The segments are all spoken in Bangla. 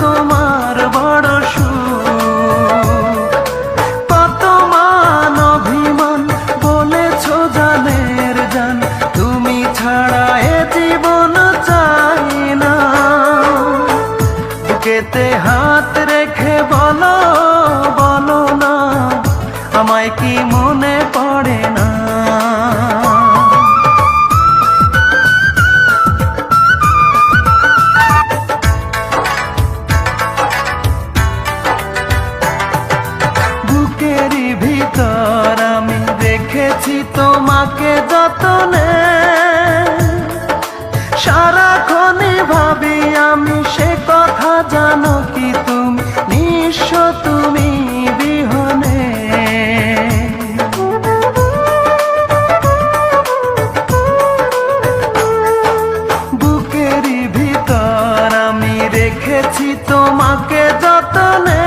তোমার বড় সুখ। কত মান অভিমান, বলেছ জানের জান। তুমি ছাড়া এ জীবন চাই না। বুকেতে হাত রেখে বলো বলো না। আমায় কি বুকেরই ভিতর আমি রেখেছি তোমাকে যতনে। সারাক্ষণই ভাবি আমি সে কথা জানো কি তুমি? নিঃস্ব তুমি বিহনে। বুকেরই ভিতর আমি রেখেছি তোমাকে যতনে।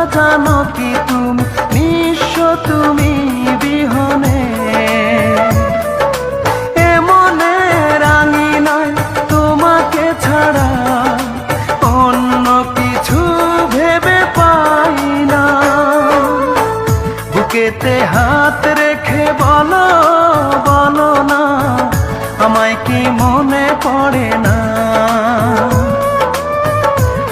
কথা জানো কি তুমি? নিঃস্ব তুমি বিহনে। এমনে রাঙি নয় তোমাকে ছাড়া। অন্য কিছু ভেবে পাই না। বুকেতে হাত রেখে বলো বলো না, আমায় কি মনে পড়ে না?